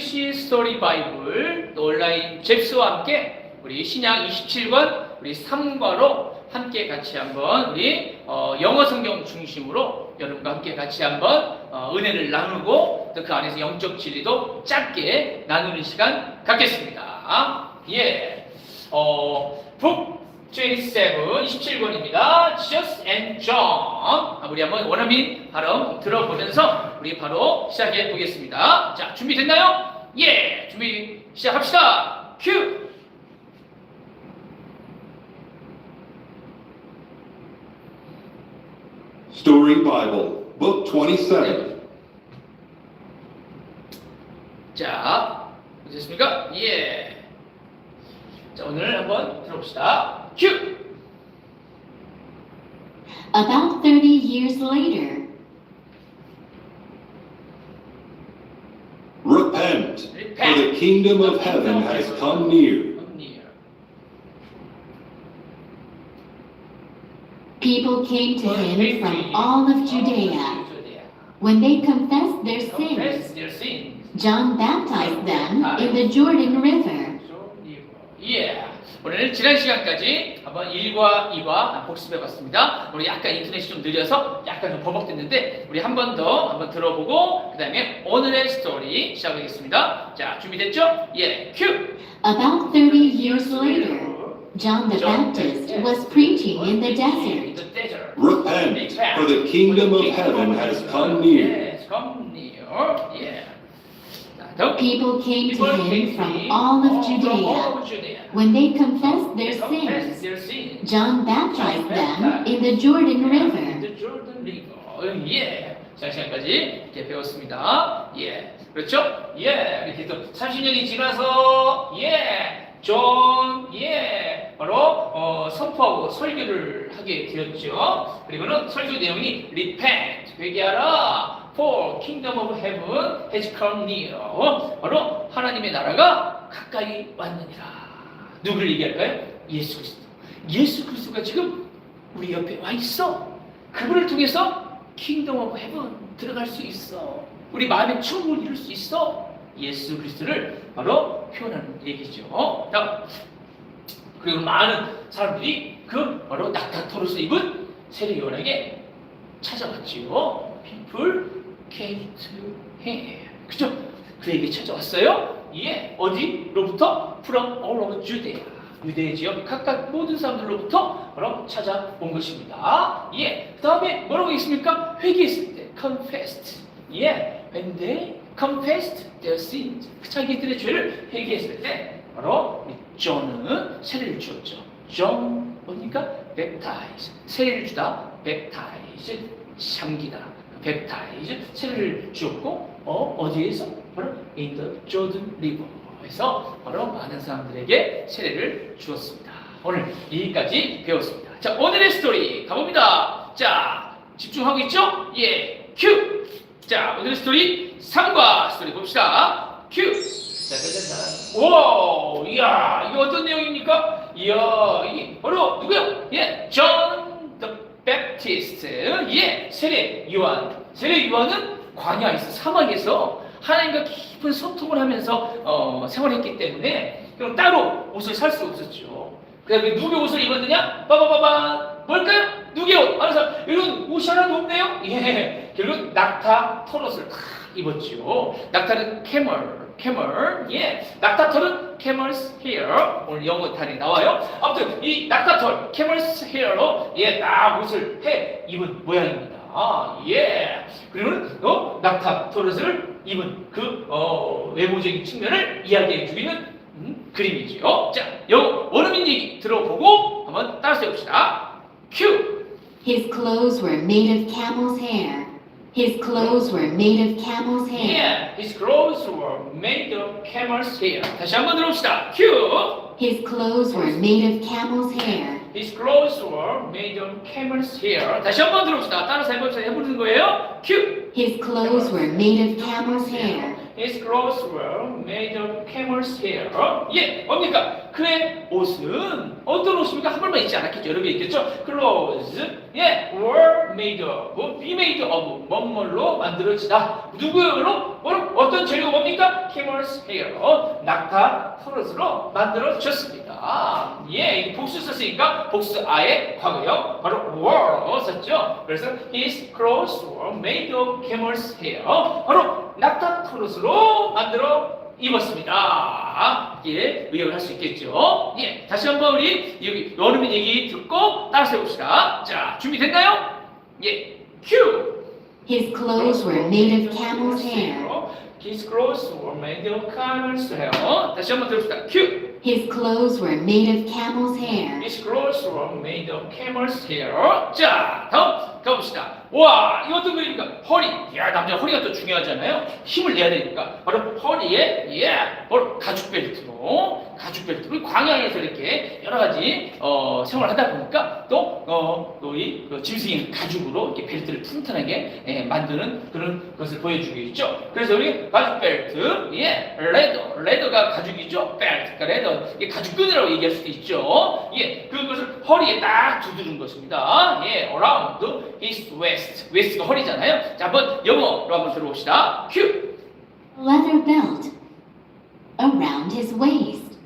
잉글리시 스토리 바이블 또 온라인 잽스와 함께 우리 신약 27권 우리 3과로 함께 같이 한번 우리 어, 영어 성경 중심으로 여러분과 함께 같이 한번 어, 은혜를 나누고 또 그 안에서 영적 진리도 짧게 나누는 시간 갖겠습니다. 예. 어, 북 27, 27권입니다. Jesus and John. 아, 우리 한번 원어민 발음 들어보면서 우리 바로 시작해 보겠습니다. 자, 준비됐나요? 예, 준비 시작합시다. 큐! Story Bible, Book 27. 자, 됐습니까? 예. 자, 오늘 한번 들어봅시다. 큐! About 30 years later, Repent, for the kingdom of heaven has come near. people came to him from all of Judea. When they confessed their sins, Confess their sins. John baptized them in the Jordan River. 예. 오늘 지난 시간까지 한번 1과 2과 복습해 봤습니다. 우리 약간 인터넷이 좀 느려서 약간 좀 버벅댔는데 우리 한 번 더 한번 들어보고 그 다음에 오늘의 스토리 시작하겠습니다. 자, 준비됐죠? 예. 큐. About 30 years later, John the Baptist was preaching in the desert. Repent, for the kingdom of heaven has come near. Yes, come near. 예. 자, 더. People came to him from all of Judea. When they confessed their sins. John baptized them in the Jordan River. The. 어, 예. 자, 시간까지 이렇게 배웠습니다. 예. 그렇죠? 예. 이렇게 또 30년이 지나서, 예. 존, 예. 바로, 어, 선포하고 설교를 하게 되었죠. 그리고는 설교 내용이 repent, 회개하라. For kingdom of heaven has come near. 어, 바로 하나님의 나라가 가까이 왔느니라. 누구를 얘기할까요? 예수 그리스도. 예수 그리스도가 지금 우리 옆에 와 있어. 그분을 통해서 킹덤 오브 헤븐 들어갈 수 있어. 우리 마음의 충분을 이룰 수 있어. 예수 그리스도를 바로 표현하는 얘기죠. 다음. 그리고 많은 사람들이 그 바로 낙타토로스 입은 세례요한에게 찾아왔지요. People came to him. 그죠? 그에게 찾아왔어요. 예, 어디로부터? From all over Judea. 유대 지역 각각 모든 사람들로부터 바로 찾아온 것입니다. 예, 그 다음에 뭐라고 있습니까? 회개했을 때 confessed. 예, when they confessed their sins. 그 자기들의 죄를 회개했을 때 바로 이 존은 세례를 주었죠. 존 뭡니까? baptize. 세례를 주다. baptize. 잠기다. Baptize. 세례를 주었고 어 어디에서? 바로 in Jordan River에서 바로 많은 사람들에게 세례를 주었습니다. 오늘 여기까지 배웠습니다. 자 오늘의 스토리 가봅니다. 자 집중하고 있죠? 예, 큐. 자 오늘의 스토리 3과 스토리 봅시다. 큐. 오, 이야, 이게 어떤 내용입니까? 이야, 이게 바로 누구야? 예, 존더 베프티스트. 예, 세례 요한. 세례 요한은 광야에서 사막에서 하나님과 깊은 소통을 하면서 어, 생활했기 때문에 그럼 따로 옷을 살 수 없었죠. 그다음에 누구의 옷을 입었느냐? 빠바바바 뭘까요? 누구의 옷? 아는 사람 이런 옷이 하나도 없네요. 예, 결국 낙타 털옷을 다 입었죠. 낙타는 캐멀. 캐멀, 예, 낙타 털은 camel's hair. 오늘 영어 단이 나와요. 아무튼 이 낙타털, camel's hair로 예, 딱 옷을 해 입은 모양입니다. 아, 예. 그리고는 어, 낙타털옷을 입은 그 어, 외모적인 측면을 이야기해 주기는 음, 그림이지요. 자, 영어 원어민 얘기 들어보고 한번 따라서 해봅시다. 큐. His clothes were made of camel's hair. His clothes were made of camel's hair. Yeah, his clothes were made of camel's hair. 다시 한번 들어봅시다. 큐. His clothes were made of camel's hair. His clothes were made of camel's hair. 다시 한번 들어봅시다. 따라서 해봅시다. 해보는 거예요. 큐. His clothes were made of camel's hair. His clothes were made of camel's hair. 예, 뭡니까? 그 그의 옷은 어떤 옷입니까? 한 벌만 있지 않았겠죠. 여러 개 있겠죠. clothes, 예, were made of, be made of, 뭐뭐로 만들어지다. 누구로? 뭐로? 어떤 재료가 뭡니까? camel's hair, 낙타 털옷으로 만들어졌습니다. 예, 이 복수 썼으니까 복수 아의 과거형 바로 were 썼죠. 그래서 his clothes were made of camel's hair. 바로 낙타 털옷으로 만들어 입었습니다. 예, 의역을 할 수 있겠죠. 예, 다시 한번 우리 여기 여름의 얘기 듣고 따라서 해봅시다. 자, 준비됐나요? 예, 큐. His clothes were made of camel's hair. His clothes were made of camel's hair. 다시 한번 들읍시다. 큐. His clothes were made of camel's hair. His clothes were made of camel's hair. 자, 다음 가봅시다. 와, 어떤 그림입니까? 허리. 야, 남자 허리가 또 중요하잖아요. 힘을 내야 되니까. 바로 허리에, 예, 바로 가죽 벨트로, 가죽 벨트로 광양에서 이렇게 여러 가지 어, 생활하다 보니까 또, 어, 또이 그 짐승인 가죽으로 이렇게 벨트를 튼튼하게 예, 만드는 그런 것을 보여주고 있죠. 그래서 우리 가죽 벨트, 예, 레더, 레더가 가죽이죠. 벨트가 레더, 이게 가죽끈이라고 얘기할 수도 있죠. 예, 그것을 허리에 딱 두드는 것입니다. 예, around his waist. West가 허리잖아요. 자, 한번 영어로 한번 들어봅시다. 큐. Leather belt around his waist.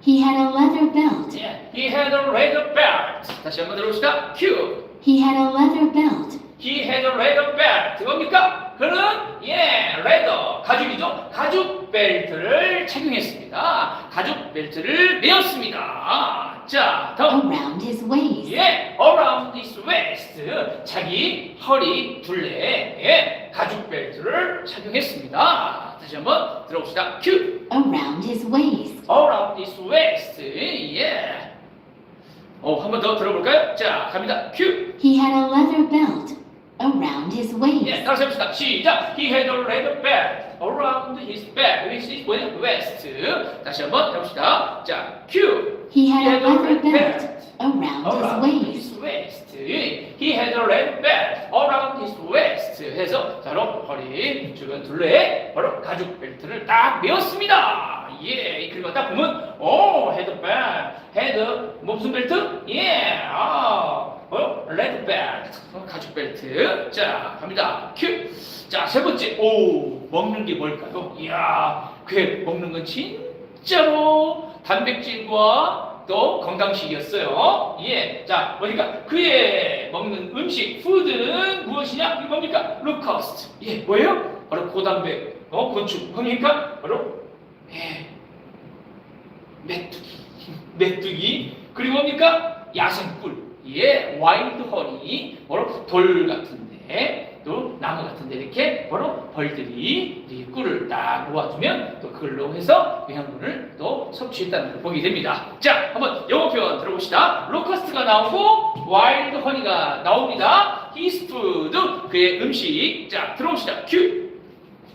He had a leather belt. 예, he had a leather belt. 다시 한번 들어봅시다. 큐. He had a leather belt. He had a leather belt. 뭡니까? 그는 예, leather 가죽이죠. 가죽 벨트를 착용했습니다. 가죽 벨트를 매었습니다. 자, 다음. Around his waist. 예, around his waist. 자기 허리 둘레에 예, 가죽 벨트를 착용했습니다. 다시 한번 들어봅시다. 큐. Around his waist. around his waist. 예. 어, 한번 더 들어볼까요? 자, 갑니다. 큐. He had a leather belt around his 예, waist. 다시 해봅시다. 시작. He had a leather belt around his back, which is waist. 다시 한번 해봅시다. 자, 큐. He had a leather belt around his around waist. his waist. He had a leather belt around his waist. 해서 바로 허리 주변 둘레에 바로 가죽 벨트를 딱 메었습니다. 예, 이 그림을 딱 보면 오, 헤드 벨트, 헤드 뭐 무슨 벨트? 예, 아, 어, 레드 벨트, 어, 가죽 벨트. 자, 갑니다. 큐. 자, 세 번째, 오, 먹는 게 뭘까요? 이야, 그 먹는 건 진짜로 단백질과 또 건강식이었어요. 예. 자, 보니까 그의 먹는 음식, 푸드는 무엇이냐? 이게 뭡니까? 루커스트. 예, 뭐예요? 바로 고단백, 어, 건축. 뭡니까? 바로, 예, 메뚜기. 메뚜기. 그리고 뭡니까? 야생꿀. 예, 와일드 허니. 바로 돌 같은데, 또 나무 같은데 이렇게 바로 벌들이 이 꿀을 딱 모아주면 또 그걸로 해서 영양분을 또 섭취했다는 걸 보게 됩니다. 자, 한번 영어 표현 들어봅시다. 로커스트가 나오고 와일드 허니가 나옵니다. 히스 푸드 그의 음식. 자, 들어봅시다. 큐.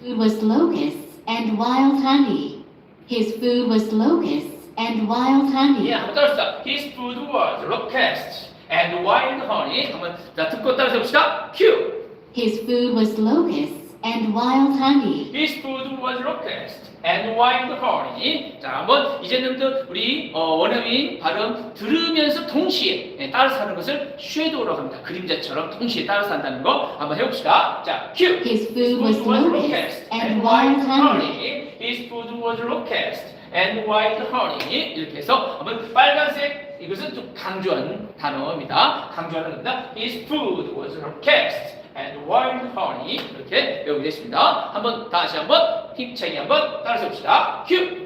Food was locusts and wild honey. His food was locusts and wild honey. 예, 한번 따라합시다. His food was locust and wild honey. 한번 자 듣고 따라서 봅시다. 큐. His food was locusts and wild honey. His food was locust and wild honey. 자, 한번 이제는 우리 어, 원어민 발음 들으면서 동시에 예, 따라서 하는 것을 쉐도우라고 합니다. 그림자처럼 동시에 따라서 한다는 거 한번 해봅시다. 자, 큐. His food was locusts and wild honey. His food was locust and wild honey. 이렇게 해서 한번 빨간색 이것은 좀 강조하는 단어입니다. 강조하는 겁니다. His food was locust and wild honey. 이렇게 배우게 됐습니다. 한번 다시 한번 힘차게 한번 따라서 봅시다. 큐.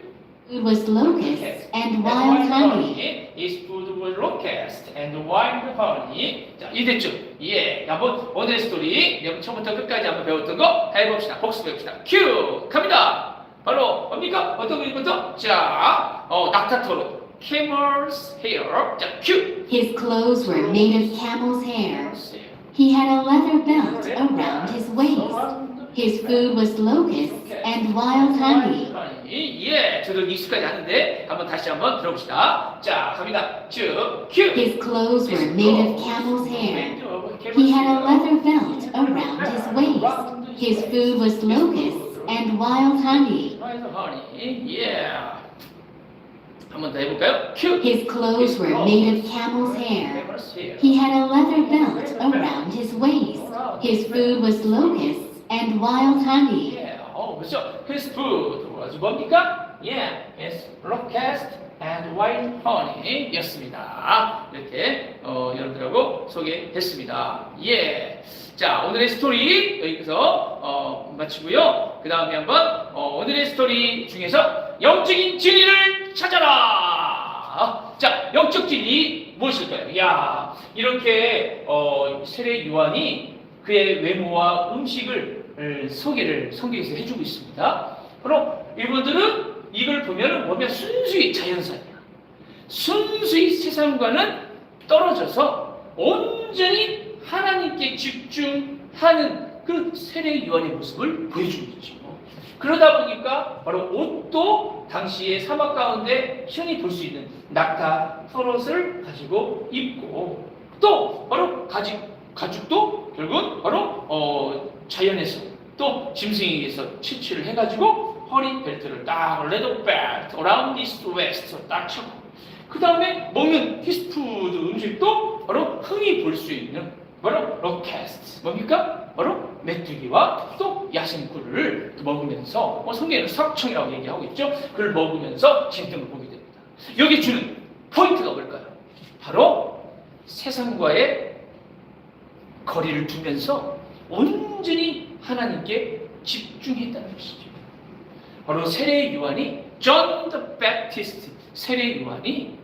Food was locusts and wild honey. His food was locust and wild honey. 자, 이해됐죠? 예. 한번 오늘의 스토리 여러분 처음부터 끝까지 한번 배웠던 거 해봅시다. 복습해봅시다. 큐! 갑니다. 바로 뭡니까? 어떤 그림부터? 자, 어, 낙타토로. Camel's hair. 자, 큐! His clothes were made of camel's hair. He had a leather belt around his waist. His food was locusts and wild honey. 예, 저도 익숙하지 않은데 한번 다시 한번 들어봅시다. 자, 갑니다. 쭉, 큐. His clothes were made of camel's hair. He had a leather belt around his waist. His food was locusts and wild honey. Wild honey, yeah. 한 번 더 해볼까요? 큐. His clothes were made of camel's hair. Camel's hair. He had a leather belt around his food was locusts and wild honey. 예, 어, 그렇죠. His food was 뭡니까? 예, is locust and wild honey 였습니다. 이렇게 어, 여러분들하고 소개했습니다. 예. 자, 오늘의 스토리 여기서 어, 마치고요. 그 다음에 한번 어, 오늘의 스토리 중에서 영적인 진리를 찾아라. 자, 영적 진리 무엇일까요? 야, 이렇게 어, 세례 요한이 그의 외모와 음식을 을, 소개를 성경에서 해주고 있습니다. 바로 여러분들은 이걸 보면 순수히 자연사이야. 순수히 세상과는 떨어져서 온전히 하나님께 집중하는 그 세례 요한의 모습을 보여주고 있죠. 그러다 보니까 바로 옷도 당시의 사막 가운데 흔히 볼 수 있는 낙타 털옷을 가지고 입고 또 바로 가죽 가죽도 결국은 바로 어, 자연에서 또 짐승에게서 채취를 해가지고 허리 벨트를 딱 레더 벨트 이스트 웨스트 딱 쳐고 그 다음에 먹는 피스푸드 음식도 바로 흔히 볼 수 있는 바로 로캐스트 뭡니까? 바로 메뚜기와 또 야생꿀을 먹으면서 뭐 성경에는 석청이라고 얘기하고 있죠. 그걸 먹으면서 진등을 보게 됩니다. 여기 주는 포인트가 뭘까요? 바로 세상과의 거리를 두면서 온전히 하나님께 집중했다는 것이죠. 바로 세례 요한이 존더 배티스트 세례 요한이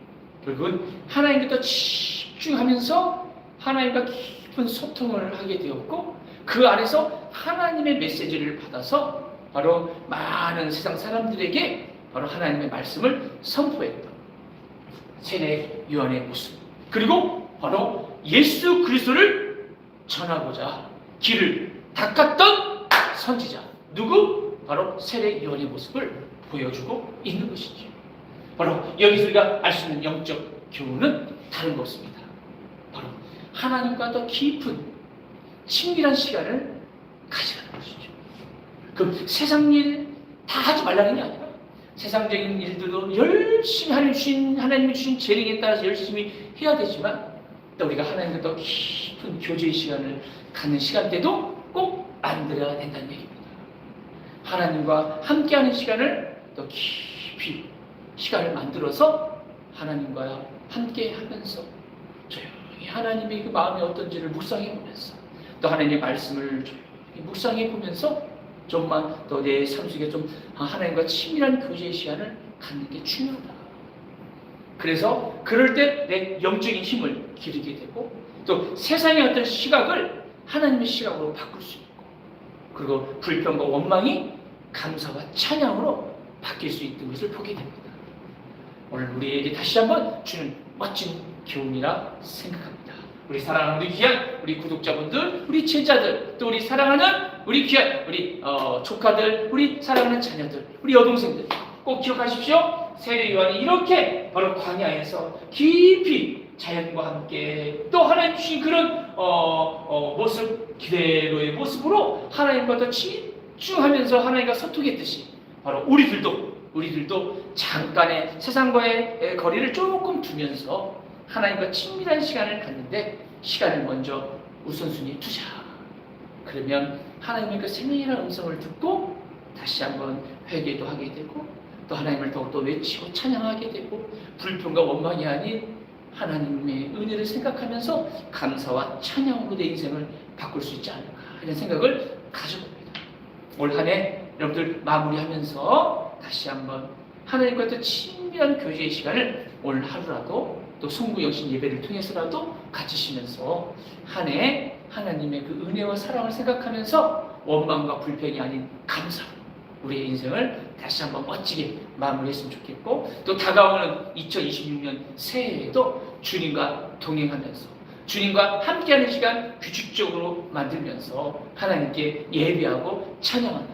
결국은 하나님께 더 집중하면서 하나님과 깊은 소통을 하게 되었고 그 안에서 하나님의 메시지를 받아서 바로 많은 세상 사람들에게 바로 하나님의 말씀을 선포했던 세례 요한의 모습 그리고 바로 예수 그리스도를 전하고자 길을 닦았던 선지자 누구? 바로 세례 요한의 모습을 보여주고 있는 것이죠. 바로 여기서 우리가 알 수 있는 영적 교훈은 다른 것입니다. 바로 하나님과 더 깊은 친밀한 시간을 가지라는 것이죠. 그 세상 일 다 하지 말라는 게 아니라 세상적인 일들도 열심히 하나님 주신 하나님이 주신 재능에 따라서 열심히 해야 되지만 또 우리가 하나님과 더 깊은 교제의 시간을 갖는 시간대도 꼭 만들어야 된다는 얘기입니다. 하나님과 함께하는 시간을 더 깊이 시간을 만들어서 하나님과 함께하면서 조용히 하나님의 그 마음이 어떤지를 묵상해 보면서 또 하나님의 말씀을 조용히 묵상해 보면서 좀만 더 내 삶 속에 좀 하나님과 친밀한 교제의 시간을 갖는 게 중요하다. 그래서 그럴 때 내 영적인 힘을 기르게 되고 또 세상의 어떤 시각을 하나님의 시각으로 바꿀 수 있고 그리고 불평과 원망이 감사와 찬양으로 바뀔 수 있는 것을 보게 됩니다. 오늘 우리에게 다시 한번 주는 멋진 교훈이라 생각합니다. 우리 사랑하는 우리 귀한 우리 구독자분들, 우리 제자들, 또 우리 사랑하는 우리 귀한 우리 어, 조카들, 우리 사랑하는 자녀들, 우리 여동생들 꼭 기억하십시오. 세례 요한이 이렇게 바로 광야에서 깊이 자연과 함께 또 하나님 주신 그런 어, 어, 모습 그대로의 모습으로 하나님과 더 집중하면서 하나님과 소통했듯이 바로 우리들도 우리들도 잠깐의 세상과의 거리를 조금 두면서 하나님과 친밀한 시간을 갖는데 시간을 먼저 우선순위에 두자. 그러면 하나님의 그 세밀한 음성을 듣고 다시 한번 회개도 하게 되고 또 하나님을 더욱더 외치고 찬양하게 되고 불평과 원망이 아닌 하나님의 은혜를 생각하면서 감사와 찬양으로 내 인생을 바꿀 수 있지 않을까 이런 생각을 가져봅니다. 올 한해 여러분들 마무리하면서 다시 한번 하나님과 더 친밀한 교제의 시간을 올 하루라도 또 송구 영신 예배를 통해서라도 가지시면서 한 해 하나님의 그 은혜와 사랑을 생각하면서 원망과 불평이 아닌 감사 우리의 인생을 다시 한번 멋지게 마무리했으면 좋겠고 또 다가오는 2026년 새해에도 주님과 동행하면서 주님과 함께하는 시간 규칙적으로 만들면서 하나님께 예배하고 찬양하는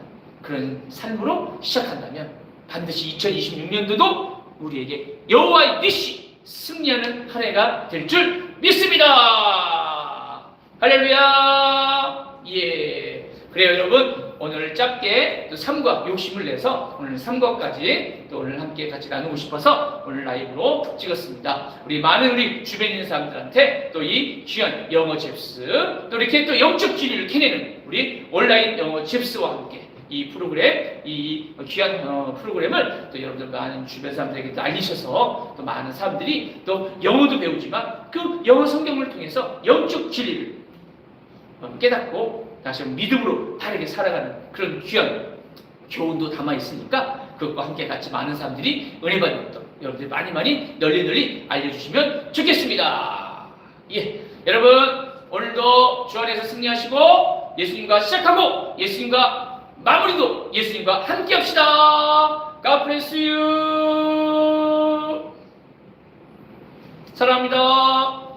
그런 삶으로 시작한다면 반드시 2026년도도 우리에게 여호와의 뜻이 승리하는 한 해가 될 줄 믿습니다. 할렐루야. 예. 그래요, 여러분. 오늘 짧게 또 삼과 욕심을 내서 오늘 삼과까지 또 오늘 함께 같이 나누고 싶어서 오늘 라이브로 찍었습니다. 우리 많은 우리 주변에 있는 사람들한테 또 이 귀한 영어 잽스 또 이렇게 또 영적 길이를 캐내는 우리 온라인 영어 잽스와 함께 이 프로그램, 이 귀한 어, 프로그램을 또 여러분들 많은 주변 사람들에게 또 알리셔서 또 많은 사람들이 또 영어도 배우지만 그 영어 성경을 통해서 영적 진리를 어, 깨닫고 다시 믿음으로 바르게 살아가는 그런 귀한 교훈도 담아 있으니까 그것과 함께 같이 많은 사람들이 은혜 받는 것도 여러분들 많이 많이 널리 널리 알려주시면 좋겠습니다. 예, 여러분 오늘도 주 안에서 승리하시고 예수님과 시작하고 예수님과 마무리도 예수님과 함께 합시다. God bless you. 사랑합니다.